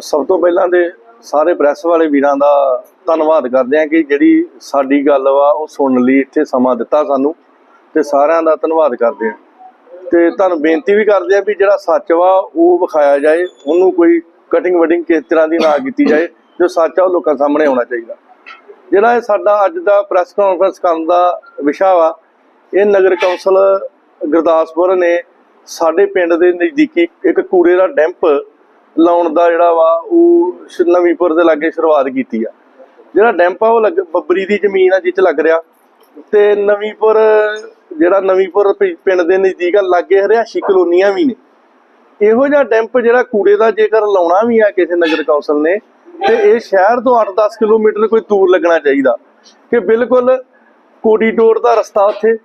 ਸਭ ਤੋਂ ਪਹਿਲਾਂ ਤੇ ਸਾਰੇ ਪ੍ਰੈਸ ਵਾਲੇ ਵੀਰਾਂ ਦਾ ਧੰਨਵਾਦ ਕਰਦੇ ਆ ਕਿ ਜਿਹੜੀ ਸਾਡੀ ਗੱਲ ਵਾ, ਉਹ ਸੁਣਨ ਲਈ ਇੱਥੇ ਸਮਾਂ ਦਿੱਤਾ ਸਾਨੂੰ ਤੇ ਸਾਰਿਆਂ ਦਾ ਧੰਨਵਾਦ ਕਰਦੇ ਆ ਤੇ ਤੁਹਾਨੂੰ ਬੇਨਤੀ ਵੀ ਕਰਦੇ ਆ ਵੀ ਜਿਹੜਾ ਸੱਚ ਵਾ, ਉਹ ਵਿਖਾਇਆ ਜਾਏ, ਉਹਨੂੰ ਕੋਈ ਕਟਿੰਗ ਵਟਿੰਗ ਕਿਸ ਤਰ੍ਹਾਂ ਦੀ ਨਾ ਕੀਤੀ ਜਾਏ, ਜੋ ਸੱਚ ਆ, ਉਹ ਲੋਕਾਂ ਸਾਹਮਣੇ ਆਉਣਾ ਚਾਹੀਦਾ। ਜਿਹੜਾ ਇਹ ਸਾਡਾ ਅੱਜ ਦਾ ਪ੍ਰੈਸ ਕਾਨਫਰੰਸ ਕਰਨ ਦਾ ਵਿਸ਼ਾ ਵਾ, ਇਹ ਨਗਰ ਕੌਂਸਲ ਗੁਰਦਾਸਪੁਰ ਨੇ ਸਾਡੇ ਪਿੰਡ ਦੇ ਨਜ਼ਦੀਕੀ ਇੱਕ ਕੂੜੇ ਦਾ ਡੈਂਪ ਲਾਉਣ ਦਾ ਜਿਹੜਾ ਵਾ, ਉਹ ਸ਼- ਨਵੀਂਪੁਰ ਦੇ ਲਾਗੇ ਸ਼ੁਰੂਆਤ ਕੀਤੀ ਆ। ਜਿਹੜਾ ਡੈਂਪ ਆ, ਉਹ ਲੱਗ- ਬੱਬਰੀ ਦੀ ਜ਼ਮੀਨ ਆ ਜਿੱਚ ਲੱਗ ਰਿਹਾ। ਤੇ ਨਵੀਂਪੁਰ, ਜਿਹੜਾ ਨਵੀਂਪੁਰ ਪਿ- ਪਿੰਡ ਦੇ ਨਜ਼ਦੀਕ ਆ, ਲਾਗੇ ਹਰਿਆਸ਼ੀ ਕਲੋਨੀਆਂ ਵੀ ਨੇ। ਇਹੋ ਜਿਹਾ ਡੈਂਪ ਜਿਹੜਾ ਕੂੜੇ ਦਾ ਜੇਕਰ ਲਾਉਣਾ ਵੀ ਆ ਕਿਸੇ ਨਗਰ ਕੌਂਸਲ ਨੇ, ਤੇ ਇਹ ਸ਼ਹਿਰ ਤੋਂ 8-10 ਕਿਲੋਮੀਟਰ ਕੋਈ ਦੂਰ ਲੱਗਣਾ ਚਾਹੀਦਾ। ਕਿ ਬਿਲਕੁਲ ਕੋਰੀਡੋਰ ਦਾ ਰਸਤਾ ਉੱਥੇ,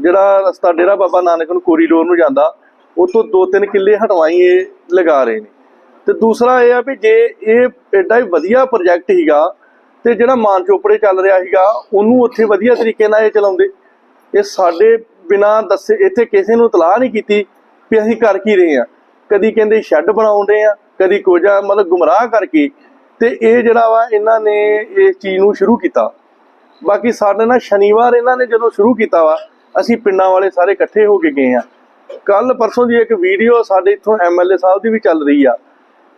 ਜਿਹੜਾ ਰਸਤਾ ਡੇਰਾ ਬਾਬਾ ਨਾਨਕ ਨੂੰ ਕੋਰੀਡੋਰ ਨੂੰ ਜਾਂਦਾ। ਉਹ ਤੋਂ 2-3 ਕਿੱਲੇ ਹਟਵਾਈ ਇਹ ਲਗਾ ਰਹੇ ਨੇ। ਤੇ ਦੂਸਰਾ ਇਹ ਆ ਵੀ ਜੇ ਇਹ ਐਡਾ ਹੀ ਵਧੀਆ ਪ੍ਰੋਜੈਕਟ ਹੀਗਾ ਤੇ ਜਿਹੜਾ ਮਾਨ ਚੋਪੜੇ ਚੱਲ ਰਿਹਾ ਸੀਗਾ, ਉਹਨੂੰ ਉੱਥੇ ਵਧੀਆ ਤਰੀਕੇ ਨਾਲ ਇਹ ਚਲਾਉਂਦੇ। ਇਹ ਸਾਡੇ ਬਿਨਾ ਦੱਸੇ ਇੱਥੇ ਕਿਸੇ ਨੂੰ ਤਲਾਹ ਨਹੀਂ ਕੀਤੀ ਵੀ ਅਸੀਂ ਕਰ ਕੀ ਰਹੇ ਆ ਕਦੀ ਕਹਿੰਦੇ ਸ਼ੈੱਡ ਬਣਾਉਂਦੇ ਆ ਕਦੀ ਕੋਜਾ ਮਤਲਬ ਗੁੰਮਰਾਹ ਕਰਕੇ। ਤੇ ਇਹ ਜਿਹੜਾ ਵਾ, ਇਹਨਾਂ ਨੇ ਇਸ ਚੀਜ਼ ਨੂੰ ਸ਼ੁਰੂ ਕੀਤਾ। ਬਾਕੀ ਸਾਡੇ ਨਾਲ ਸ਼ਨੀਵਾਰ ਇਹਨਾਂ ਨੇ ਜਦੋਂ ਸ਼ੁਰੂ ਕੀਤਾ ਵਾ, ਅਸੀਂ ਪਿੰਡਾਂ ਵਾਲੇ ਸਾਰੇ ਇਕੱਠੇ ਹੋ ਕੇ ਗਏ ਆ ਕੱਲ ਪਰਸੋਂ ਦੀ ਇੱਕ ਵੀਡੀਓ ਸਾਡੇ ਇੱਥੋਂ ਐਮਐਲਏ ਸਾਹਿਬ ਦੀ ਵੀ ਚੱਲ ਰਹੀ ਆ।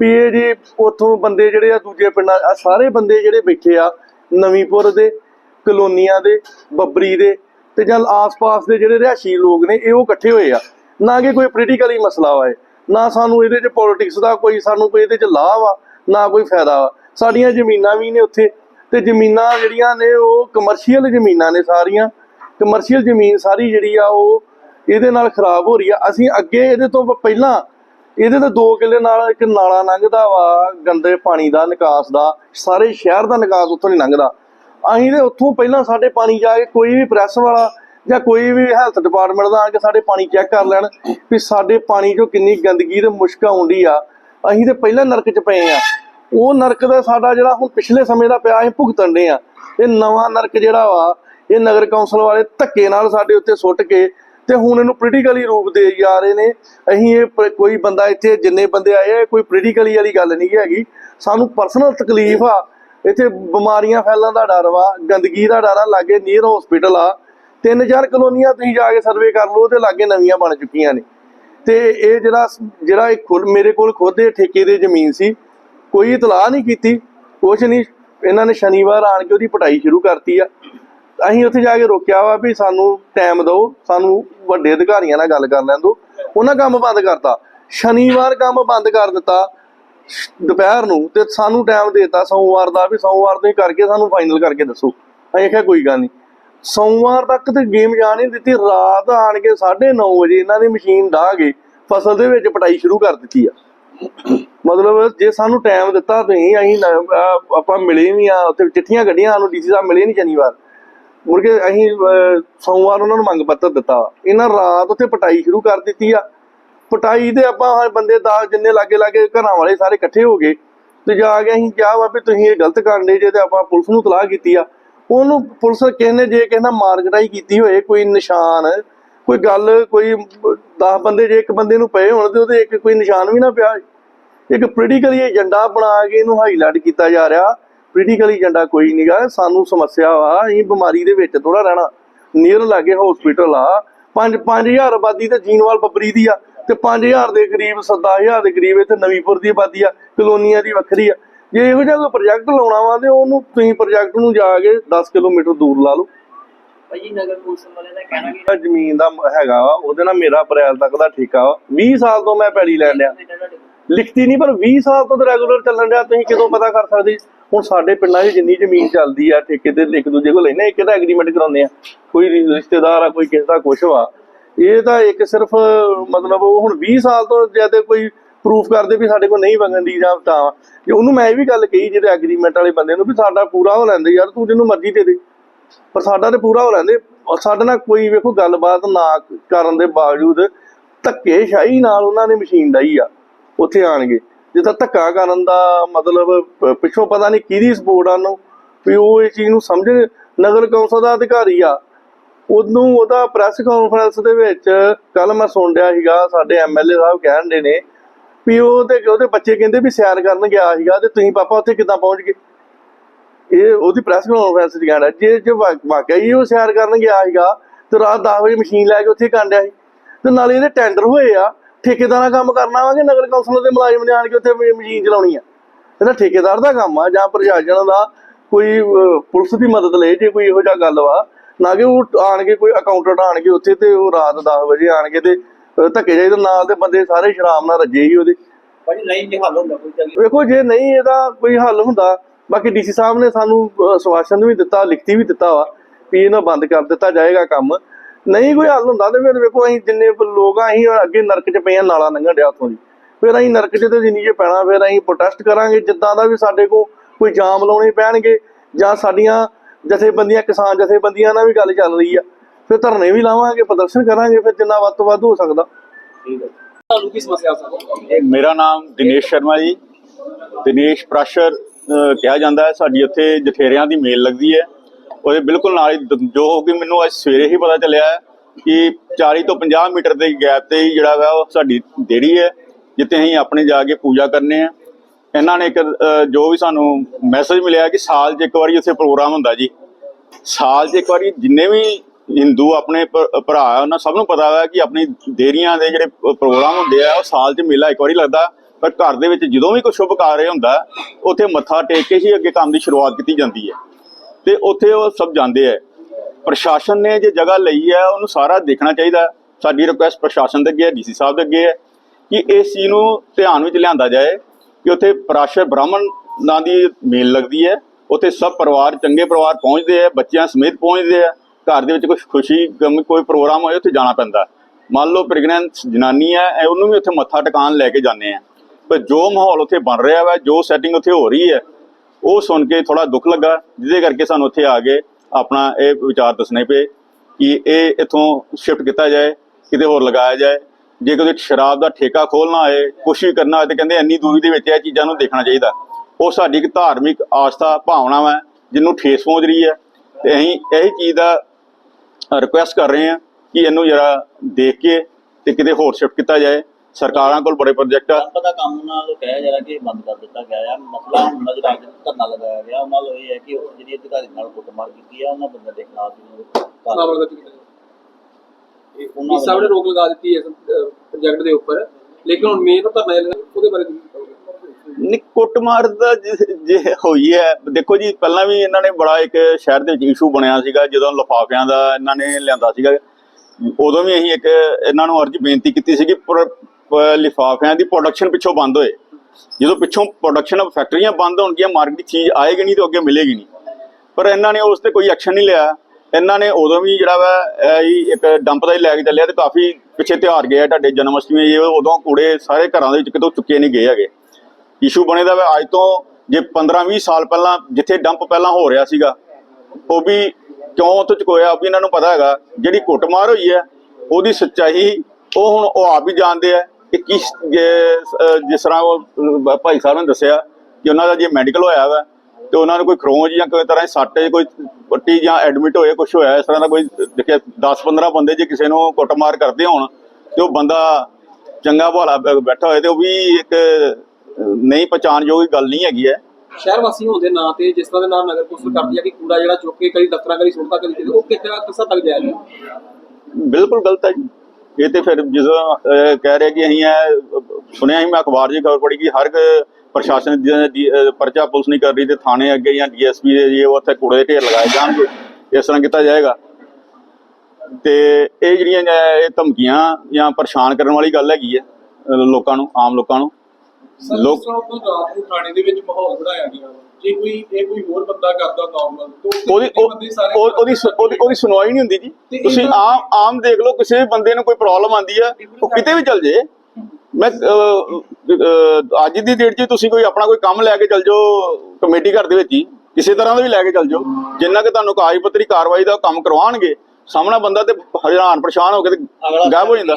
ਵੀ ਇਹ ਜੀ, ਉੱਥੋਂ ਬੰਦੇ ਜਿਹੜੇ ਆ, ਦੂਜੇ ਪਿੰਡਾਂ, ਆ ਸਾਰੇ ਬੰਦੇ ਜਿਹੜੇ ਬੈਠੇ ਆ, ਨਵੀਂਪੁਰ ਦੇ, ਕਲੋਨੀਆਂ ਦੇ, ਬੱਬਰੀ ਦੇ ਤੇ ਜਾਂ ਆਸ-ਪਾਸ ਦੇ ਜਿਹੜੇ ਰਿਹਾਸ਼ੀ ਲੋਕ ਨੇ, ਇਹ ਉਹ ਇਕੱਠੇ ਹੋਏ ਆ। ਨਾ ਕਿ ਕੋਈ ਪੋਲੀਟੀਕਲੀ ਮਸਲਾ ਵਾ ਇਹ। ਨਾ ਸਾਨੂੰ ਇਹਦੇ 'ਚ ਪੋਲਿਟਿਕਸ ਦਾ ਕੋਈ, ਸਾਨੂੰ ਕੋਈ ਇਹਦੇ 'ਚ ਲਾਭ ਆ, ਨਾ ਕੋਈ ਫਾਇਦਾ ਵਾ। ਸਾਡੀਆਂ ਜ਼ਮੀਨਾਂ ਵੀ ਨੇ ਉੱਥੇ ਤੇ ਜ਼ਮੀਨਾਂ ਜਿਹੜੀਆਂ ਨੇ, ਉਹ ਕਮਰਸ਼ੀਅਲ ਜ਼ਮੀਨਾਂ ਨੇ ਸਾਰੀਆਂ। ਕਮਰਸ਼ੀਅਲ ਜ਼ਮੀਨ ਸਾਰੀ ਜਿਹੜੀ ਆ, ਉਹ ਇਹਦੇ ਨਾਲ ਖਰਾਬ ਹੋ ਰਹੀ ਆ। ਅਸੀਂ ਅੱਗੇ ਇਹਦੇ ਤੋਂ ਪਹਿਲਾਂ ਇਹਦੇ ਤੇ 2 ਕਿੱਲੇ ਨਾਲ ਇੱਕ ਨਾਲਾ ਲੰਘਦਾ ਵਾ, ਗੰਦੇ ਪਾਣੀ ਦਾ ਨਿਕਾਸ ਦਾ, ਸਾਰੇ ਸ਼ਹਿਰ ਦਾ ਨਿਕਾਸ ਉੱਥੋਂ ਨਹੀਂ ਲੰਘਦਾ। ਅਸੀਂ ਤੇ ਉੱਥੋਂ ਪਹਿਲਾਂ ਸਾਡੇ ਪਾਣੀ ਜਾ ਕੇ ਕੋਈ ਵੀ ਪ੍ਰੈਸ ਵਾਲਾ ਜਾਂ ਕੋਈ ਵੀ ਹੈਲਥ ਡਿਪਾਰਟਮੈਂਟ ਦਾ ਆ ਕੇ ਸਾਡੇ ਪਾਣੀ ਚੈੱਕ ਕਰ ਲੈਣ ਵੀ ਸਾਡੇ ਪਾਣੀ 'ਚੋਂ ਕਿੰਨੀ ਗੰਦਗੀ ਤੇ ਮੁਸ਼ਕ ਆਉਂਦੀ ਆ। ਅਸੀਂ ਤੇ ਪਹਿਲਾਂ ਨਰਕ 'ਚ ਪਏ ਆ। ਉਹ ਨਰਕ ਦਾ ਸਾਡਾ ਜਿਹੜਾ ਹੁਣ ਪਿਛਲੇ ਸਮੇਂ ਦਾ ਪਿਆ, ਅਸੀਂ ਭੁਗਤਣ ਦੇ ਆ। ਇਹ ਨਵਾਂ ਨਰਕ ਜਿਹੜਾ ਵਾ, ਇਹ ਨਗਰ ਕੌਂਸਲ ਵਾਲੇ ਧੱਕੇ ਨਾਲ ਸਾਡੇ ਉੱਤੇ ਸੁੱਟ ਕੇ ਤੇ ਹੁਣ ਇਹਨੂੰ ਪੋਲੀਟੀਕਲੀ ਰੂਪ ਦੇ ਜਾ ਰਹੇ ਨੇ। ਅਸੀਂ ਇਹ ਕੋਈ ਬੰਦਾ ਇੱਥੇ, ਜਿੰਨੇ ਬੰਦੇ ਆਏ ਆ ਕੋਈ ਪੋਲੀਟੀਕਲੀ ਵਾਲੀ ਗੱਲ ਨਹੀਂ ਹੈਗੀ। ਸਾਨੂੰ ਪਰਸਨਲ ਤਕਲੀਫ ਆ। ਇੱਥੇ ਬਿਮਾਰੀਆਂ ਫੈਲਣ ਦਾ ਡਰ ਵਾ, ਗੰਦਗੀ ਦਾ ਡਰ ਆ, ਲਾਗੇ ਨੀਅਰ ਹਸਪੀਟਲ ਆ। ਤਿੰਨ ਚਾਰ ਕਲੋਨੀਆਂ ਤੁਸੀਂ ਜਾ ਕੇ ਸਰਵੇ ਕਰ ਲਓ ਤੇ ਲਾਗੇ ਨਵੀਆਂ ਬਣ ਚੁੱਕੀਆਂ ਨੇ। ਤੇ ਇਹ ਜਿਹੜਾ ਜਿਹੜਾ ਇਹ ਖੁਦ ਮੇਰੇ ਕੋਲ ਖੁਦ ਇਹ ਠੇਕੇ ਦੇ ਜ਼ਮੀਨ ਸੀ। ਕੋਈ ਇਤਲਾਹ ਨਹੀਂ ਕੀਤੀ, ਕੁਛ ਨਹੀਂ। ਇਹਨਾਂ ਨੇ ਸ਼ਨੀਵਾਰ ਆਣ ਕੇ ਉਹਦੀ ਪਟਾਈ ਸ਼ੁਰੂ ਕਰਤੀ ਆ। ਅਸੀਂ ਉੱਥੇ ਜਾ ਕੇ ਰੋਕਿਆ ਵਾ ਵੀ ਸਾਨੂੰ ਟਾਈਮ ਦਿਓ, ਸਾਨੂੰ ਵੱਡੇ ਅਧਿਕਾਰੀਆਂ ਨਾਲ ਗੱਲ ਕਰ ਲੈਣ ਦਿਓ। ਉਹਨਾਂ ਕੰਮ ਬੰਦ ਕਰਤਾ। ਸ਼ਨੀਵਾਰ ਕੰਮ ਬੰਦ ਕਰ ਦਿੱਤਾ ਦੁਪਹਿਰ ਨੂੰ ਤੇ ਸਾਨੂੰ ਟਾਈਮ ਦਿੱਤਾ ਸੋਮਵਾਰ ਦਾ ਵੀ ਸੋਮਵਾਰ ਤੋਂ ਹੀ ਕਰਕੇ ਸਾਨੂੰ ਫਾਈਨਲ ਕਰਕੇ ਦੱਸੋ। ਅਸੀਂ ਕਿਹਾ ਕੋਈ ਗੱਲ ਨਹੀਂ ਸੋਮਵਾਰ ਤੱਕ ਤੇ ਗੇਮ ਜਾਣ ਨਹੀਂ ਦਿੱਤੀ, ਰਾਤ ਆਣ ਕੇ 9:30 ਵਜੇ ਇਹਨਾਂ ਦੀ ਮਸ਼ੀਨ ਢਾਹ ਕੇ ਫਸਲ ਦੇ ਵਿੱਚ ਪਟਾਈ ਸ਼ੁਰੂ ਕਰ ਦਿੱਤੀ ਆ। ਮਤਲਬ ਜੇ ਸਾਨੂੰ ਟਾਈਮ ਦਿੱਤਾ ਤੁਸੀਂ ਅਸੀਂ ਆਪਾਂ ਮਿਲੇ ਵੀ ਆ, ਉੱਥੇ ਚਿੱਠੀਆਂ ਕੱਢੀਆਂ ਸਾਨੂੰ ਡੀਸੀ ਸਾਹਿਬ ਮਿਲੇ ਨਹੀਂ ਸ਼ਨੀਵਾਰ। ਮੁੜ ਅਸੀਂ ਸੋਮਵਾਰ ਉਹਨਾਂ ਨੂੰ ਮੰਗ ਪੱਤਰ ਦਿੱਤਾ। ਇਹਨਾਂ ਰਾਤ ਉੱਥੇ ਪਟਾਈ ਸ਼ੁਰੂ ਕਰ ਦਿੱਤੀ ਆ। ਪਟਾਈ ਦੇ ਆਪਾਂ ਬੰਦੇ ਦਾ ਜਿੰਨੇ ਲਾਗੇ ਲਾਗੇ ਘਰਾਂ ਵਾਲੇ ਸਾਰੇ ਇਕੱਠੇ ਹੋ ਗਏ। ਤੇ ਜਾ ਕੇ ਅਸੀਂ ਕਿਹਾ ਵਾ ਵੀ ਤੁਸੀਂ ਇਹ ਗਲਤ ਕਰਨ ਦੇ ਜੇ ਤੇ ਆਪਾਂ ਪੁਲਿਸ ਨੂੰ ਤਲਾਹ ਕੀਤੀ ਆ। ਉਹਨੂੰ ਪੁਲਿਸ ਕਿਸੇ ਨੇ ਜੇ ਕਿਸੇ ਨਾਲ ਮਾਰਕਟਾਈ ਕੀਤੀ ਹੋਏ, ਕੋਈ ਨਿਸ਼ਾਨ, ਕੋਈ ਗੱਲ, ਕੋਈ 10 ਬੰਦੇ ਜੇ ਇੱਕ ਬੰਦੇ ਨੂੰ ਪਏ ਹੋਣ ਤੇ ਉਹਦੇ ਇੱਕ ਕੋਈ ਨਿਸ਼ਾਨ ਵੀ ਨਾ ਪਿਆ ਇੱਕ ਪੋਲੀਟੀਕਲੀ ਏਜੰਡਾ ਬਣਾ ਕੇ ਇਹਨੂੰ ਹਾਈਲਾਈਟ ਕੀਤਾ ਜਾ ਰਿਹਾ। ਪੋਲੀਟੀਕਲੀ ਏਜੰਡਾ ਕੋਈ ਨਹੀਂਗਾ ਸਾਨੂੰ ਸਮੱਸਿਆ ਵਾ ਅਸੀਂ ਬਿਮਾਰੀ ਦੇ ਵਿੱਚ ਥੋੜਾ ਰਹਿਣਾ। ਨੀਅਰ ਲਾਗੇ ਹਸਪੀਟਲ ਆ। 5 5000 ਆਬਾਦੀ ਤੇ ਜੀਨਵਾਲ ਬੱਬਰੀ ਦੀ ਆ। ਤੇ 5000 ਦੇ ਕਰੀਬ 10000 ਦੇ ਕਰੀਬ ਇੱਥੇ ਨਵੀਂਪੁਰ ਦੀ ਆਬਾਦੀ ਆ ਕਲੋਨੀਆਂ ਦੀ ਵੱਖਰੀ ਆ। ਜੇ ਇਹੋ ਜਿਹਾ ਕੋਈ ਪ੍ਰੋਜੈਕਟ ਲਾਉਣਾ ਵਾ ਤੇ ਉਹਨੂੰ ਤੁਸੀਂ ਪ੍ਰੋਜੈਕਟ ਨੂੰ ਜਾ ਕੇ 10 ਕਿਲੋਮੀਟਰ ਦੂਰ ਲਾ ਲਓ। ਭਾਈ ਨਗਰ ਕੌਂਸਲ ਵਾਲੇ ਦਾ ਕਹਿਣਾ ਕਿ ਜ਼ਮੀਨ ਦਾ ਹੈਗਾ ਵਾ ਉਹਦੇ ਨਾਲ ਮੇਰਾ ਅਪ੍ਰੈਲ ਤੱਕ ਦਾ ਠੇਕਾ ਵਾ। 20 ਸਾਲ ਤੋਂ ਮੈਂ ਪੈਲੀ ਲੈਣ ਲਿਆ ਲਿਖਤੀ ਨਹੀਂ ਪਰ 20 ਸਾਲ ਤੋਂ ਰੈਗੂਲਰ ਚੱਲਣ ਡਿਆ। ਤੁਸੀਂ ਕਿਦੋਂ ਪਤਾ ਕਰ ਸਕਦੇ? ਹੁਣ ਸਾਡੇ ਪਿੰਡਾਂ 'ਚ ਜਿੰਨੀ ਜ਼ਮੀਨ ਚੱਲਦੀ ਆ, ਠੇਕੇ ਤੇ ਇੱਕ ਦੂਜੇ ਕੋਲ ਲੈਣੇ ਇੱਕ ਦਾ ਐਗਰੀਮੈਂਟ ਕਰਾਉਂਦੇ ਆ, ਕੋਈ ਰਿਸ਼ਤੇਦਾਰ ਆ, ਕੋਈ ਕਿਸੇ ਦਾ ਕੁਛ ਵਾ। ਇਹ ਤਾਂ ਇੱਕ ਸਿਰਫ ਮਤਲਬ ਉਹ ਹੁਣ 20 ਸਾਲ ਤੋਂ ਜਦ ਕੋਈ ਪ੍ਰੂਫ ਕਰਦੇ ਵੀ ਸਾਡੇ ਕੋਲ ਨਹੀਂ ਵਗਣ ਦੀ ਜਾਂ ਤਾਂ। ਜੇ ਉਹਨੂੰ ਮੈਂ ਇਹ ਵੀ ਗੱਲ ਕਹੀ ਜਿਹੜੇ ਐਗਰੀਮੈਂਟ ਵਾਲੇ ਬੰਦੇ ਨੂੰ ਵੀ ਸਾਡਾ ਪੂਰਾ ਹੋ ਲੈਂਦੇ ਯਾਰ, ਤੂੰ ਜਿਹਨੂੰ ਮਰਜ਼ੀ ਦੇ ਦੇ। ਪਰ ਸਾਡਾ ਤੇ ਪੂਰਾ ਹੋ ਲੈਂਦੇ। ਸਾਡੇ ਨਾਲ ਕੋਈ ਵੇਖੋ ਗੱਲਬਾਤ ਨਾ ਕਰਨ ਦੇ ਬਾਵਜੂਦ ਧੱਕੇਸ਼ਾਹੀ ਨਾਲ ਉਹਨਾਂ ਨੇ ਮਸ਼ੀਨ ਡਾਈ ਆ, ਉੱਥੇ ਆਣਗੇ। ਜਿੱਦਾਂ ਧੱਕਾ ਕਰਨ ਦਾ ਮਤਲਬ ਪਿੱਛੋਂ ਪਤਾ ਨਹੀਂ ਕਿਹਦੀ ਸਪੋਰਟ ਆ ਨੂੰ ਵੀ ਉਹ ਇਹ ਚੀਜ਼ ਨੂੰ ਸਮਝਣ ਨਗਰ ਕੌਂਸਲ ਦਾ ਅਧਿਕਾਰੀ ਆ। ਉਹਨੂੰ ਉਹਦਾ ਪ੍ਰੈਸ ਕਾਨਫਰੰਸ ਦੇ ਵਿੱਚ ਕੱਲ ਮੈਂ ਸੁਣ ਰਿਹਾ ਸੀਗਾ, ਸਾਡੇ ਐਮਐਲਏ ਸਾਹਿਬ ਕਹਿਣ ਦੇ ਨੇ, ਵੀ ਉਹ ਤੇ ਉਹਦੇ ਬੱਚੇ ਕਹਿੰਦੇ ਵੀ ਸੈਰ ਕਰਨ ਗਿਆ ਸੀਗਾ ਤੇ ਤੁਸੀਂ ਪਾਪਾ ਉੱਥੇ ਕਿੱਦਾਂ ਪਹੁੰਚ ਗਏ? ਇਹ ਉਹਦੀ ਪ੍ਰੈਸ ਕਾਨਫਰੰਸ ਚ ਕਹਿਣਾ ਜੇ ਜੇ ਵਾਕਿਆ ਹੀ ਉਹ ਸੈਰ ਕਰਨ ਗਿਆ ਸੀਗਾ ਤੇ ਰਾਤ 10 ਵਜੇ ਮਸ਼ੀਨ ਲੈ ਕੇ ਉੱਥੇ ਕਰਨ ਸੀ ਤੇ ਨਾਲੇ ਇਹਦੇ ਟੈਂਡਰ ਹੋਏ ਆ। ਠੇਕੇਦਾਰਾਂ ਕੰਮ ਕਰਨਾ ਵਾ ਕਿ ਨਗਰ ਕੌਂਸਲ ਦੇ ਮੁਲਾਜ਼ਮ ਨੇ ਆਣ ਕੇ ਉੱਥੇ ਮਸ਼ੀਨ ਚਲਾਉਣੀ ਆ? ਇਹਦਾ ਠੇਕੇਦਾਰ ਦਾ ਕੰਮ ਆ ਜਾਂ ਪ੍ਰਸ਼ਾਸਨ ਦਾ ਕੋਈ ਪੁਲਿਸ ਦੀ ਮਦਦ ਲਏ ਜੇ ਕੋਈ ਇਹੋ ਜਿਹਾ ਗੱਲ ਵਾ। ਨਾ ਕਿ ਉਹ ਆਣ ਕੇ ਕੋਈ ਅਕਾਊਂਟੈਂਟ ਆਣ ਕੇ ਉੱਥੇ ਤੇ ਉਹ ਰਾਤ 10 ਵਜੇ ਆਣ ਕੇ ਤੇ ਧੱਕੇ ਜਾਈ ਦੇ ਨਾਲ ਦੇ ਬੰਦੇ ਸਾਰੇ ਸ਼ਰਾਬ ਨਾਲ ਰੱਜੇ ਹੀ ਉਹਦੇ। ਭਾਜੀ ਨਹੀਂ ਜੇ ਹੱਲ ਹੁੰਦਾ ਕੋਈ ਚੱਲ ਵੇਖੋ ਜੇ ਨਹੀਂ ਇਹਦਾ ਕੋਈ ਹੱਲ ਹੁੰਦਾ ਬਾਕੀ ਡੀਸੀ ਸਾਹਿਬ ਨੇ ਸਾਨੂੰ ਸਵਾਸ਼ਨ ਵੀ ਦਿੱਤਾ ਲਿਖਤੀ ਵੀ ਦਿੱਤਾ ਵਾ ਵੀ ਇਹਨਾਂ ਬੰਦ ਕਰ ਦਿੱਤਾ ਜਾਏਗਾ ਕੰਮ। ਨਹੀਂ ਕੋਈ ਹੱਲ ਹੁੰਦਾ ਤੇ ਫਿਰ ਵੇਖੋ ਅਸੀਂ ਜਿੰਨੇ ਲੋਕ ਆ ਅਸੀਂ ਅੱਗੇ ਨਰਕ 'ਚ ਪਏ ਆ ਨਾਲਾ ਲੰਘਣ ਡਿਆ ਉੱਥੋਂ ਦੀ। ਫਿਰ ਅਸੀਂ ਨਰਕ 'ਚ ਤੇ ਜਿੰਨੀ ਜੇ ਪੈਣਾ ਫਿਰ ਅਸੀਂ ਪ੍ਰੋਟੈਸਟ ਕਰਾਂਗੇ ਜਿੱਦਾਂ ਦਾ ਵੀ ਸਾਡੇ ਕੋਲ ਕੋਈ ਜਾਮ ਲਾਉਣੇ ਪੈਣਗੇ ਜਾਂ ਸਾਡੀਆਂ ਜਥੇਬੰਦੀਆਂ ਕਿਸਾਨ ਜਥੇਬੰਦੀਆਂ ਨਾਲ ਵੀ ਗੱਲ ਚੱਲ ਰਹੀ ਆ ਫਿਰ ਧਰਨੇ ਵੀ ਲਾਵਾਂਗੇ ਪ੍ਰਦਰਸ਼ਨ ਕਰਾਂਗੇ ਫਿਰ ਜਿੰਨਾ ਵੱਧ ਤੋਂ ਵੱਧ ਹੋ ਸਕਦਾ। ਠੀਕ ਹੈ ਤੁਹਾਨੂੰ ਕੀ ਸਮੱਸਿਆ ਸਰ? ਮੇਰਾ ਨਾਮ ਦਿਨੇਸ਼ ਸ਼ਰਮਾ ਜੀ। ਦਿਨੇਸ਼ ਪ੍ਰੈਸ਼ਰ ਕਿਹਾ ਜਾਂਦਾ ਹੈ ਸਾਡੀ ਉੱਥੇ ਜਠੇਰਿਆਂ ਦੀ ਮੇਲ ਲੱਗਦੀ ਹੈ। ਉਹਦੇ ਬਿਲਕੁਲ ਨਾਲ ਹੀ ਦ- ਜੋ ਕਿ ਮੈਨੂੰ ਅੱਜ ਸਵੇਰੇ ਹੀ ਪਤਾ ਚੱਲਿਆ ਹੈ ਕਿ 40 ਤੋਂ 50 ਮੀਟਰ ਦੇ ਗੈਪ ਤੇ ਹੀ ਜਿਹੜਾ ਵਾ ਉਹ ਸਾਡੀ ਦੇੜੀ ਹੈ, ਜਿੱਥੇ ਅਸੀਂ ਆਪਣੇ ਜਾ ਕੇ ਪੂਜਾ ਕਰਨੇ ਆ। ਇਹਨਾਂ ਨੇ ਇੱਕ ਜੋ ਵੀ ਸਾਨੂੰ ਮੈਸੇਜ ਮਿਲਿਆ ਕਿ ਸਾਲ 'ਚ ਇੱਕ ਵਾਰੀ ਉੱਥੇ ਪ੍ਰੋਗਰਾਮ ਹੁੰਦਾ ਜੀ। ਸਾਲ 'ਚ ਇੱਕ ਵਾਰੀ ਜਿੰਨੇ ਵੀ ਹਿੰਦੂ ਆਪਣੇ ਭਰਾ ਉਹਨਾਂ ਸਭ ਨੂੰ ਪਤਾ ਹੈ ਕਿ ਆਪਣੀ ਦੇਰੀਆਂ ਦੇ ਜਿਹੜੇ ਪ੍ਰੋਗਰਾਮ ਹੁੰਦੇ ਆ, ਉਹ ਸਾਲ 'ਚ ਮੇਲਾ ਇੱਕ ਵਾਰੀ ਲੱਗਦਾ। ਪਰ ਘਰ ਦੇ ਵਿੱਚ ਜਦੋਂ ਵੀ ਕੋਈ ਸ਼ੁਭ ਕਾਰਜ ਹੁੰਦਾ, ਉੱਥੇ ਮੱਥਾ ਟੇਕ ਕੇ ਹੀ ਅੱਗੇ ਕੰਮ ਦੀ ਸ਼ੁਰੂਆਤ ਕੀਤੀ ਜਾਂਦੀ ਹੈ। ਤੇ ਉੱਥੇ ਉਹ ਸਭ ਜਾਂਦੇ ਆ। ਪ੍ਰਸ਼ਾਸਨ ਨੇ ਜੇ ਜਗ੍ਹਾ ਲਈ ਹੈ ਉਹਨੂੰ ਸਾਰਾ ਦੇਖਣਾ ਚਾਹੀਦਾ। ਸਾਡੀ ਰਿਕੁਐਸਟ ਪ੍ਰਸ਼ਾਸਨ ਦੇ ਅੱਗੇ ਹੈ ਡੀਸੀ ਸਾਹਿਬ ਦੇ ਅੱਗੇ ਹੈ ਕਿ ਇਸ ਚੀਜ਼ ਨੂੰ ਧਿਆਨ ਵਿੱਚ ਲਿਆਂਦਾ ਜਾਏ ਕਿ ਉੱਥੇ ਪਰਾਸ਼ਰ ਬ੍ਰਾਹਮਣ ਨਾਂ ਦੀ ਮੇਲ ਲੱਗਦੀ ਹੈ। ਉੱਥੇ ਸਭ ਪਰਿਵਾਰ, ਚੰਗੇ ਪਰਿਵਾਰ ਪਹੁੰਚਦੇ ਆ, ਬੱਚਿਆਂ ਸਮੇਤ ਪਹੁੰਚਦੇ ਆ। ਘਰ ਦੇ ਵਿੱਚ ਕੁਝ ਖੁਸ਼ੀ, ਗਮ, ਕੋਈ ਪ੍ਰੋਗਰਾਮ ਹੋਏ, ਉੱਥੇ ਜਾਣਾ ਪੈਂਦਾ। ਮੰਨ ਲਓ ਪ੍ਰੈਗਨੈਂਟ ਜਨਾਨੀ ਹੈ ਉਹਨੂੰ ਵੀ ਉੱਥੇ ਮੱਥਾ ਟਿਕਾਣ ਲੈ ਕੇ ਜਾਂਦੇ ਆ। ਪਰ ਜੋ ਮਾਹੌਲ ਉੱਥੇ ਬਣ ਰਿਹਾ ਵਾ, ਜੋ ਸੈਟਿੰਗ ਉੱਥੇ ਹੋ ਰਹੀ ਹੈ ਉਹ ਸੁਣ ਕੇ ਥੋੜਾ ਦੁੱਖ ਲੱਗਾ, ਜਿਹਦੇ ਕਰਕੇ ਸਾਨੂੰ ਉੱਥੇ ਆ ਕੇ ਆਪਣਾ ਇਹ ਵਿਚਾਰ ਦੱਸਣੇ ਪਏ ਕਿ ਇਹ ਇੱਥੋਂ ਸ਼ਿਫਟ ਕੀਤਾ ਜਾਏ, ਕਿਤੇ ਹੋਰ ਲਗਾਇਆ ਜਾਏ। ਜੇ ਕੋਈ ਸ਼ਰਾਬ ਦਾ ਠੇਕਾ ਖੋਲਣਾ ਹੋਏ ਕੁਛ ਵੀ ਕਰਨਾ ਹੋਏ ਤੇ ਕਹਿੰਦੇ ਇੰਨੀ ਦੂਰੀ ਦੇ ਵਿੱਚ ਇਹ ਚੀਜ਼ਾਂ ਨੂੰ ਦੇਖਣਾ ਚਾਹੀਦਾ। ਉਹ ਸਾਡੀ ਇੱਕ ਧਾਰਮਿਕ ਆਸਥਾ, ਭਾਵਨਾ ਵਾ, ਜਿਹਨੂੰ ਠੇਸ ਪਹੁੰਚ ਰਹੀ ਹੈ। ਤੇ ਅਸੀਂ ਇਹੀ ਚੀਜ਼ ਦਾ ਰਿਕੁਐਸਟ ਕਰ ਰਹੇ ਹਾਂ ਕਿ ਇਹਨੂੰ ਜਰਾ ਦੇਖ ਕੇ ਤੇ ਕਿਤੇ ਹੋਰ ਸ਼ਿਫਟ ਕੀਤਾ ਜਾਏ। ਸਰਕਾਰਾਂ ਕੋਲ ਬੜੇ ਪ੍ਰੋਜੈਕਟ ਆ। ਪਤਾ ਕੰਮ ਉਹਨਾਂ ਨੂੰ ਕਹਿਆ ਜਰਾ ਕਿ ਬੰਦ ਕਰ ਦਿੱਤਾ ਗਿਆ ਆ। ਮਸਲਾ ਉਹਨਾਂ ਜਿਹੜਾ ਧਰਨਾ ਲਗਾਇਆ ਗਿਆ। ਉਹਨਾਂ ਨੂੰ ਇਹ ਹੈ ਕਿ ਉੱਥੇ ਜਿਹੜੀ ਅਧਿਕਾਰੀ ਨਾਲ ਕੁੱਟਮਾਰ ਕੀਤੀ ਆ ਉਹਨਾਂ ਬੰਦੇ ਦੇ ਖਿਲਾਫ ਇਹ ਉਹਨਾਂ ਇਸ ਸਾਹਮਣੇ ਰੋਕ ਲਗਾ ਦਿੱਤੀ ਇਸ ਪ੍ਰੋਜੈਕਟ ਦੇ ਉੱਪਰ। ਲੇਕਿਨ ਹੁਣ ਮੇਨ ਧਰਨਾ ਜਿਹੜਾ ਉਹਦੇ ਬਾਰੇ? ਨਹੀਂ ਕੁੱਟਮਾਰ ਦਾ ਜੇ- ਜੇ ਹੋਈ ਹੈ। ਦੇਖੋ ਜੀ ਪਹਿਲਾਂ ਵੀ ਇਹਨਾਂ ਨੇ ਬੜਾ ਇੱਕ ਸ਼ਹਿਰ ਦੇ ਵਿੱਚ ਇਸ਼ੂ ਬਣਿਆ ਸੀਗਾ। ਜਦੋਂ ਲਫਾਫਿਆਂ ਦਾ ਇਹਨਾਂ ਨੇ ਲਿਆਂਦਾ ਸੀਗਾ। ਉਦੋਂ ਵੀ ਅਸੀਂ ਇੱਕ ਇਹਨਾਂ ਨੂੰ ਅਰਜੀ ਬੇਨਤੀ ਕੀਤੀ ਸੀਗੀ। ਪਰ ਪ- ਲਿਫਾਫਿਆਂ ਦੀ ਪ੍ਰੋਡਕਸ਼ਨ ਪਿੱਛੋਂ ਬੰਦ ਹੋਏ। ਜਦੋਂ ਪਿੱਛੋਂ ਪ੍ਰੋਡਕਸ਼ਨ ਫੈਕਟਰੀਆਂ ਬੰਦ ਹੋਣਗੀਆਂ ਮਾਰਕੀਟ ਦੀ ਚੀਜ਼ ਆਏਗੀ ਨਹੀਂ ਤਾਂ ਅੱਗੇ ਮਿਲੇਗੀ ਨਹੀਂ। ਪਰ ਇਹਨਾਂ ਨੇ ਉਸ ਤੇ ਕੋਈ ਐਕਸ਼ਨ ਨਹੀਂ ਲਿਆ। ਇਹਨਾਂ ਨੇ ਉਦੋਂ ਵੀ ਜਿਹੜਾ ਵਾ ਇੱਕ ਡੰਪ ਦਾ ਹੀ ਲੈ ਕੇ ਚੱਲਿਆ ਤੇ ਕਾਫੀ ਪਿੱਛੇ ਤਿਉਹਾਰ ਗਏ ਆ ਤੁਹਾਡੇ ਜਨਮ ਅਸ਼ਟਮੀ ਇਹ ਉਦੋਂ ਕੂੜੇ ਸਾਰੇ ਘਰਾਂ ਦੇ ਵਿੱਚ ਕਿਤੋਂ ਚੁੱਕੇ ਨਹੀਂ ਗਏ ਹੈਗੇ। ਇਸ਼ੂ ਬਣੇ ਦਾ ਵਾ, ਅੱਜ ਤੋਂ ਜੇ 15-20 ਸਾਲ ਪਹਿਲਾਂ ਜਿੱਥੇ ਡੰਪ ਪਹਿਲਾਂ ਹੋ ਰਿਹਾ ਸੀਗਾ, ਉਹ ਵੀ ਕਿਉਂ ਉੱਥੇ ਚੁਕੋਇਆ ਵੀ ਇਹਨਾਂ ਨੂੰ ਪਤਾ ਹੈਗਾ। ਜਿਹੜੀ ਕੁੱਟਮਾਰ ਹੋਈ ਹੈ, ਉਹਦੀ ਸੱਚਾਈ ਉਹ ਹੁਣ ਉਹ ਆਪ ਹੀ ਜਾਣਦੇ ਆ। ਕਿ ਕਿਸ ਜਿਸ ਤਰ੍ਹਾਂ ਉਹ ਭਾਈ ਸਾਹਿਬ ਨੇ ਦੱਸਿਆ ਕਿ ਉਹਨਾਂ ਦਾ ਜੇ ਮੈਡੀਕਲ ਹੋਇਆ ਵਾ ਤੇ ਉਹਨਾਂ ਨੂੰ ਕੋਈ ਖਰੋਂਚ ਜਾਂ ਕੋਈ ਤਰ੍ਹਾਂ ਦੀ ਸੱਟ ਕੋਈ ਪੱਟੀ ਜਾਂ ਐਡਮਿਟ ਹੋਏ ਕੁਝ ਹੋਇਆ ਇਸ ਤਰ੍ਹਾਂ ਦਾ ਕੋਈ ਦੇਖਿਆ 10-15 ਬੰਦੇ ਜੇ ਕਿਸੇ ਨੂੰ ਕੁੱਟਮਾਰ ਕਰਦੇ ਹੋਣ ਤੇ ਉਹ ਬੰਦਾ ਚੰਗਾ ਭਲਾ ਬੈਠਾ ਹੋਏ ਤੇ ਉਹ ਵੀ ਇੱਕ ਨਹੀਂ ਪਛਾਣਯੋਗ ਗੱਲ ਨਹੀਂ ਹੈਗੀ ਹੈ। ਸ਼ਹਿਰ ਵਾਸੀ ਹੋਣ ਦੇ ਨਾਂ ਤੇ ਜਿਸ ਤਰ੍ਹਾਂ ਦੇ ਨਾਲ ਨਗਰ ਕੌਂਸਲ ਕਰਦੀ ਹੈ ਕਿ ਕੂੜਾ ਜਿਹੜਾ ਚੁੱਕ ਕੇ ਕਦੀ ਦਫ਼ਤਰਾਂ ਕਦੀ ਸੁੱਟਦਾ ਕਦੀ ਉਹ ਕਿਤੇ ਕਿਸ ਹੱਦ ਤੱਕ ਹੈ? ਬਿਲਕੁਲ ਗਲਤ ਹੈ ਜੀ। ਇਹ ਤੇ ਫਿਰ ਜਦੋਂ ਕਹਿ ਰਹੇ ਕਿ ਅਸੀਂ ਇਹ, ਸੁਣਿਆ ਸੀ, ਮੈਂ ਅਖਬਾਰ 'ਚ ਖਬਰ ਪੜੀ ਕਿ ਹਰ ਇੱਕ ਪ੍ਰਸ਼ਾਸਨ ਪਰਚਾ ਪੁਲਿਸ ਨਹੀਂ ਕਰ ਰਹੀ ਤੇ ਥਾਣੇ ਅੱਗੇ ਜਾਂ ਡੀਐਸਪੀ ਦੇ ਜੇ ਉਹ ਉੱਥੇ ਕੂੜੇ ਦੇ ਢੇਰ ਲਗਾਏ ਜਾਣਗੇ। ਇਸ ਤਰ੍ਹਾਂ ਕੀਤਾ ਜਾਏਗਾ। ਤੇ ਇਹ ਜਿਹੜੀਆਂ ਇਹ ਧਮਕੀਆਂ ਜਾਂ ਪਰੇਸ਼ਾਨ ਕਰਨ ਵਾਲੀ ਗੱਲ ਹੈਗੀ ਹੈ ਲੋਕਾਂ ਨੂੰ, ਆਮ ਲੋਕਾਂ ਨੂੰ। ਲੋਕ ਤੋਂ ਰਾਤ ਨੂੰ ਥਾਣੇ ਦੇ ਵਿੱਚ ਮਾਹੌਲ ਬਣਾਇਆ ਗਿਆ ਵਾ। ਜੇ ਕੋਈ ਇਹ ਕੋਈ ਹੋਰ ਬੰਦਾ ਕਰਦਾ ਨਾਰਮਲ ਤੋਂ ਉਹਦੀ ਉਹ- ਉਹ- ਉਹਦੀ ਸੁ- ਉਹਦੀ ਉਹਦੀ ਸੁਣਵਾਈ ਨਹੀਂ ਹੁੰਦੀ ਜੀ। ਤੁਸੀਂ ਆਮ ਆਮ ਦੇਖ ਲਓ ਕਿਸੇ ਵੀ ਬੰਦੇ ਨੂੰ ਕੋਈ ਪ੍ਰੋਬਲਮ ਆਂਦੀ ਆ ਉਹ ਕਿਤੇ ਵੀ ਚੱਲ ਜੇ। ਮੈਂ ਅਹ, ਅਹ, ਅੱਜ ਦੀ ਡੇਟ 'ਚ ਤੁਸੀਂ ਕੋਈ ਆਪਣਾ ਕੋਈ ਕੰਮ ਲੈ ਕੇ ਚੱਲ ਜਾਓ ਕਮੇਟੀ ਘਰ ਦੇ ਵਿੱਚ ਹੀ ਕਿਸੇ ਤਰ੍ਹਾਂ ਦਾ ਵੀ ਲੈ ਕੇ ਚੱਲ ਜਾਓ। ਜਿੰਨਾ ਕਿ ਤੁਹਾਨੂੰ ਕਾਗਜ਼ ਪੱਤਰੀ ਕਾਰਵਾਈ ਦਾ ਕੰਮ ਕਰਵਾਉਣਗੇ ਸਾਹਮਣਾ ਬੰਦਾ ਤੇ ਹੈਰਾਨ ਪਰੇਸ਼ਾਨ ਹੋ ਕੇ ਤੇ ਗਾਇਬ ਹੋ ਜਾਂਦਾ।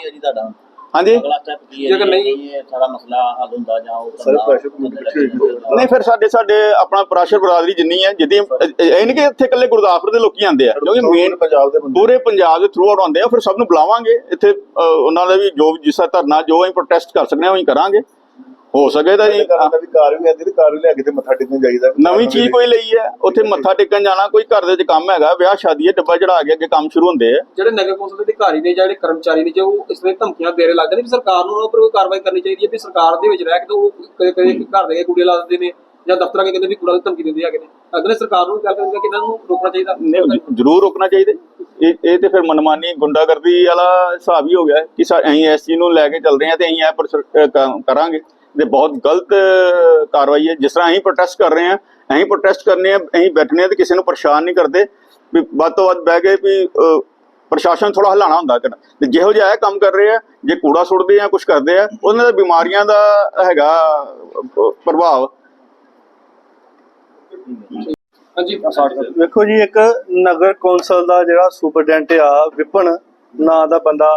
ਹਾਂਜੀ? ਅਗਲਾ ਸਟੈਪ ਕੀ ਹੈ ਜੇਕਰ ਜੀ? ਨਹੀਂ- ਇਹ ਸਾਰਾ ਮਸਲਾ ਹੱਲ ਹੁੰਦਾ ਜਾਂ ਉਹ ਹੈ। ਜੀ? ਨਹੀਂ ਫਿਰ ਸਾਡੇ ਸਾਡੇ ਆਪਣਾ ਪ੍ਰਾਸ਼ਰ ਬਰਾਦਰੀ ਜਿੰਨੀ ਹੈ ਜਿੱਦੀ ਇਹ ਨਹੀਂ ਕਿ ਇੱਥੇ ਇਕੱਲੇ ਗੁਰਦਾਸਪੁਰ ਦੇ ਲੋਕੀ ਆਉਂਦੇ ਆ ਕਿਉਂਕਿ ਮੇਨ ਪੰਜਾਬ ਦੇ ਬੰਦੇ। ਪੂਰੇ ਪੰਜਾਬ ਦੇ ਥਰੂ ਆਊਟ ਆਉਂਦੇ ਆ ਫਿਰ ਸਭ ਨੂੰ ਬੁਲਾਵਾਂਗੇ। ਇੱਥੇ ਅਹ, ਉਹਨਾਂ ਦਾ ਵੀ ਜੋ ਵੀ ਜਿਸ ਧਰਨਾ ਜੋ ਅਸੀਂ ਪ੍ਰੋਟੈਸਟ ਕਰ ਸਕਦੇ ਹਾਂ ਉਹ ਅਸੀਂ ਕਰਾਂਗੇ। ਹੋ ਸਕੇ ਤਾਂ ਜੀ। ਕਰਦਾ ਵੀ ਕਾਰ ਵੀ ਆਂਦੀ ਤੇ ਕਾਰ ਵੀ ਲੈ ਕੇ ਤੇ ਮੱਥਾ ਟੇਕਣ ਜਾਈਦਾ। ਨਵੀਂ ਚੀਜ਼ ਕੋਈ ਲਈ ਹੈ? ਉੱਥੇ ਮੱਥਾ ਟੇਕਣ ਜਾਣਾ ਕੋਈ ਘਰ ਦੇ ਵਿੱਚ ਕੰਮ ਹੈਗਾ। ਵਿਆਹ ਸ਼ਾਦੀ ਹੈ ਡੱਬਾ ਚੜਾ ਕੇ ਅੱਗੇ ਕੰਮ ਸ਼ੁਰੂ ਹੁੰਦੇ ਆ। ਜਿਹੜੇ ਨਗਰ ਕੌਂਸਲ ਦੇ ਅਧਿਕਾਰੀ ਨੇ ਜਾਂ ਜਿਹੜੇ ਕਰਮਚਾਰੀ ਨੇ ਜੋ ਇਸ ਦੀਆਂ ਧਮਕੀਆਂ ਦੇ ਰਹੇ ਲੱਗਦੇ ਨੇ ਵੀ ਸਰਕਾਰ ਨੂੰ ਉਹਨਾਂ ਉੱਪਰ ਕੋਈ ਕਾਰਵਾਈ ਕਰਨੀ ਚਾਹੀਦੀ ਹੈ ਵੀ ਸਰਕਾਰ ਦੇ ਵਿੱਚ ਰਹਿ ਕੇ ਤਾਂ ਉਹ ਕਦੇ ਕਦੇ ਘਰ ਦੇ ਕੂੜੇ ਲਾ ਦਿੰਦੇ ਨੇ ਜਾਂ ਦਫ਼ਤਰਾਂ ਕੇ ਕਹਿੰਦੇ ਵੀ ਕੂੜਾ ਦੀ ਧਮਕੀ ਦਿੰਦੇ ਹੈਗੇ ਨੇ। ਅਗਲੇ ਸਰਕਾਰ ਨੂੰ ਗੱਲ ਕਰਨਗੇ ਕਿ ਇਹਨਾਂ ਨੂੰ ਰੋਕਣਾ ਚਾਹੀਦਾ? ਜ਼ਰੂਰ ਰੋਕਣਾ ਚਾਹੀਦਾ। ਇਹ ਇਹ ਤੇ ਫਿਰ ਮਨਮਾਨੀ ਗੁੰਡਾਗਰਦੀ ਵਾਲਾ ਹਿਸਾਬ ਹੀ ਹੋ ਗਿਆ ਕਿ ਸਾ- ਅਸੀਂ ਇਸ ਚੀਜ਼ ਨੂੰ ਲੈ ਕੇ ਚੱਲਦੇ ਹਾਂ ਤੇ ਅਸੀਂ ਇਹ ਕਰਾਂਗੇ। ਤੇ ਬਹੁਤ ਗਲਤ ਕਾਰਵਾਈ ਹੈ। ਜਿਸ ਤਰ੍ਹਾਂ ਅਸੀਂ ਪ੍ਰੋਟੈਸਟ ਕਰ ਰਹੇ ਹਾਂ ਅਸੀਂ ਪ੍ਰੋਟੈਸਟ ਕਰਨੇ ਆ ਅਸੀਂ ਬੈਠਨੇ ਆ ਤੇ ਕਿਸੇ ਨੂੰ ਪਰੇਸ਼ਾਨ ਨਹੀਂ ਕਰਦੇ। ਵੀ ਵੱਧ ਤੋਂ ਵੱਧ ਬਹਿ ਕੇ ਵੀ ਪ੍ਰਸ਼ਾਸਨ ਥੋੜਾ ਹਲਾਣਾ ਹੁੰਦਾ ਕਿ ਤੇ ਜਿਹੋ ਜਿਹਾ ਇਹ ਕੰਮ ਕਰ ਰਹੇ ਆ ਜੇ ਕੂੜਾ ਸੁੱਟਦੇ ਆ ਕੁਝ ਕਰਦੇ ਆ ਉਹਨਾਂ ਦਾ ਬਿਮਾਰੀਆਂ ਦਾ ਹੈਗਾ ਪ੍ਰਭਾਵ। ਵੇਖੋ ਜੀ ਇੱਕ ਨਗਰ ਕੌਂਸਲ ਦਾ ਜਿਹੜਾ ਸੁਪਰਡੈਂਟ ਆ ਵਿਪਨ ਨਾਂ ਦਾ ਬੰਦਾ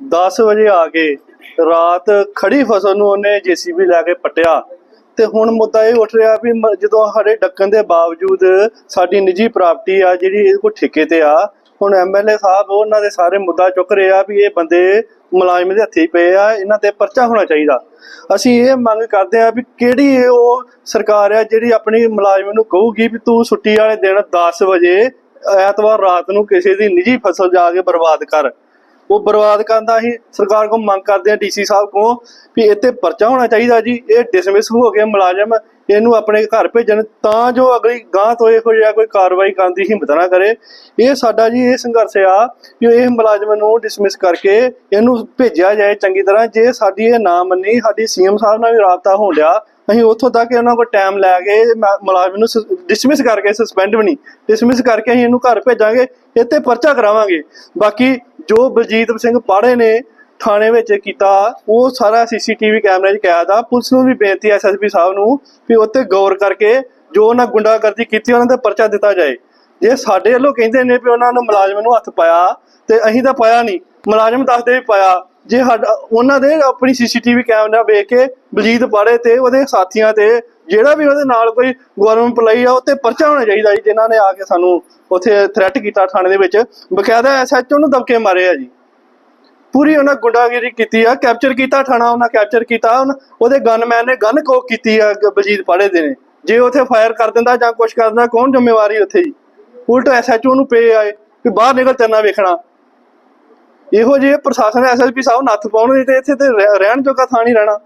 10 ਵਜੇ ਆ ਕੇ ਰਾਤ ਖੜੀ ਫਸਲ ਨੂੰ ਉਹਨੇ ਜੀਸੀਬੀ ਲੈ ਕੇ ਪੱਟਿਆ। ਤੇ ਹੁਣ ਮੁੱਦਾ ਇਹ ਉੱਠ ਰਿਹਾ ਵੀ ਜਦੋਂ ਸਾਡੇ ਡੱਕਣ ਦੇ ਬਾਵਜੂਦ ਸਾਡੀ ਨਿੱਜੀ ਪ੍ਰਾਪਰਟੀ ਆ, ਜਿਹੜੀ ਇਹਦੇ ਕੋ ਠੇਕੇ ਤੇ ਆ, ਹੁਣ ਐਮਐਲਏ ਸਾਹਿਬ ਉਹਨਾਂ ਦੇ ਸਾਰੇ ਮੁੱਦਾ ਚੁੱਕ ਰਹੇ ਆ ਵੀ ਇਹ ਬੰਦੇ ਮੁਲਾਜ਼ਮ ਦੇ ਹੱਥੀ ਪਏ ਆ, ਇਹਨਾਂ ਤੇ ਪਰਚਾ ਹੋਣਾ ਚਾਹੀਦਾ। ਅਸੀਂ ਇਹ ਮੰਗ ਕਰਦੇ ਆ ਵੀ ਕਿਹੜੀ ਇਹ ਉਹ ਸਰਕਾਰ ਆ ਜਿਹੜੀ ਆਪਣੀ ਮੁਲਾਜ਼ਮ ਨੂੰ ਕਹੂਗੀ ਵੀ ਤੂੰ ਛੁੱਟੀ ਵਾਲੇ ਦਿਨ 10 ਵਜੇ ਐਤਵਾਰ ਰਾਤ ਨੂੰ ਕਿਸੇ ਦੀ ਨਿੱਜੀ ਫਸਲ ਜਾ ਕੇ ਬਰਬਾਦ ਕਰ। ਉਹ ਬਰਬਾਦ ਕਰਨ ਦਾ ਅਸੀਂ ਸਰਕਾਰ ਕੋਲ ਮੰਗ ਕਰਦੇ ਆ ਡੀਸੀ ਸਾਹਿਬ ਕੋਲ ਵੀ ਇੱਥੇ ਪਰਚਾ ਹੋਣਾ ਚਾਹੀਦਾ ਜੀ, ਇਹ ਡਿਸਮਿਸ ਹੋ ਗਏ ਮੁਲਾਜ਼ਮ, ਇਹਨੂੰ ਆਪਣੇ ਘਰ ਭੇਜਣ ਤਾਂ ਜੋ ਅਗਲੀ ਗਾਂ ਤੋਂ ਇਹੋ ਜਿਹਾ ਕੋਈ ਕਾਰਵਾਈ ਕਰਨ ਦੀ ਹਿੰਮਤ ਨਾ ਕਰੇ। ਇਹ ਸਾਡਾ ਜੀ ਇਹ ਸੰਘਰਸ਼ ਆ ਕਿ ਇਹ ਮੁਲਾਜ਼ਮ ਨੂੰ ਡਿਸਮਿਸ ਕਰਕੇ ਇਹਨੂੰ ਭੇਜਿਆ ਜਾਏ ਚੰਗੀ ਤਰ੍ਹਾਂ। ਜੇ ਸਾਡੀ ਇਹ ਨਾ ਮੰਨੀ, ਸਾਡੀ ਸੀਐਮ ਸਾਹਿਬ ਨਾਲ ਵੀ ਰਾਬਤਾ ਹੋਣ ਲਿਆ ਅਸੀਂ ਉੱਥੋਂ ਤੱਕ ਉਹਨਾਂ ਕੋਲ ਟਾਈਮ ਲੈ ਕੇ ਮੁਲਾਜ਼ਮ ਨੂੰ ਡਿਸਮਿਸ ਕਰਕੇ ਸਸਪੈਂਡ ਵੀ ਨਹੀਂ ਡਿਸਮਿਸ ਕਰਕੇ ਅਸੀਂ ਇਹਨੂੰ ਘਰ ਭੇਜਾਂਗੇ, ਇੱਥੇ ਪਰਚਾ ਕਰਾਵਾਂਗੇ। ਬਾਕੀ ਜੋ ਬਲਜੀਤ ਸਿੰਘ ਪਾੜੇ ਨੇ ਥਾਣੇ ਵਿੱਚ ਕੀਤਾ, ਉਹ ਸਾਰਾ ਸੀਸੀਟੀਵੀ ਕੈਮਰੇ 'ਚ ਕੈਦ ਆ। ਪੁਲਿਸ ਨੂੰ ਵੀ ਬੇਨਤੀ ਐਸਐਸਪੀ ਸਾਹਿਬ ਨੂੰ ਵੀ ਉੱਤੇ ਗੌਰ ਕਰਕੇ ਜੋ ਉਹਨਾਂ ਗੁੰਡਾਗਰਦੀ ਕੀਤੀ, ਉਹਨਾਂ ਦਾ ਪਰਚਾ ਦਿੱਤਾ ਜਾਏ। ਜੇ ਸਾਡੇ ਵੱਲੋਂ ਕਹਿੰਦੇ ਨੇ ਵੀ ਉਹਨਾਂ ਨੂੰ ਮੁਲਾਜ਼ਮ ਨੂੰ ਹੱਥ ਪਾਇਆ, ਤੇ ਅਸੀਂ ਤਾਂ ਪਾਇਆ ਨਹੀਂ। ਮੁਲਾਜ਼ਮ ਦੱਸਦੇ ਵੀ ਪਾਇਆ। ਜੇ ਸਾਡਾ ਉਹਨਾਂ ਦੇ ਆਪਣੀ ਸੀਸੀਟੀਵੀ ਕੈਮਰਾ ਵੇਖ ਕੇ ਬਲਜੀਤ ਪਾੜੇ ਤੇ ਉਹਦੇ ਸਾਥੀਆਂ ਤੇ ਜਿਹੜਾ ਵੀ ਉਹਦੇ ਨਾਲ ਕੋਈ ਗਵਰਨਮੈਂਟ ਪਲਾਈ ਆ ਉੱਤੇ ਪਰਚਾ ਹੋਣਾ ਚਾਹੀਦਾ ਜੀ, ਜਿਨ੍ਹਾਂ ਨੇ ਆ ਕੇ ਸਾਨੂੰ ਉੱਥੇ ਥ੍ਰੈਟ ਕੀਤਾ ਥਾਣੇ ਦੇ ਵਿੱਚ। ਬਕਾਇਦਾ ਐਸਐਚਓ ਨੂੰ ਦਬਕੇ ਮਾਰੇ ਆ ਜੀ। ਪੂਰੀ ਉਹਨਾਂ ਗੁੰਡਾਗਿਰੀ ਕੀਤੀ ਆ ਕੈਪਚਰ ਕੀਤਾ ਥਾਣਾ, ਉਹਨਾਂ ਕੈਪਚਰ ਕੀਤਾ ਉਹਦੇ ਗਨਮੈਨ ਨੇ ਗਨ ਕੋਕ ਕੀਤੀ ਆ, ਗ- ਪਾੜੇ ਦੇ ਨੇ। ਜੇ ਉੱਥੇ ਫਾਇਰ ਕਰ ਦਿੰਦਾ ਜਾਂ ਕੁਝ ਕਰ ਦਿੰਦਾ, ਕੌਣ ਜ਼ਿੰਮੇਵਾਰੀ ਉੱਥੇ ਜੀ? ਉਲਟ ਐਸਐਚਓ ਨੂੰ ਪੇ ਆਏ ਕਿ ਬਾਹਰ ਨਿਕਲ ਤੇਨਾ ਵੇਖਣਾ। ਇਹੋ ਜਿਹੇ ਪ੍ਰਸ਼ਾਸਨ ਐਸਐਸਪੀ ਸਾਹਿਬ ਨੱਥ ਪਾਉਣ ਤੇ ਇੱਥੇ ਤੇ ਰਹਿਣ ਜੋਗਾ ਥਾਂ ਨਹੀਂ ਰਹਿਣਾ।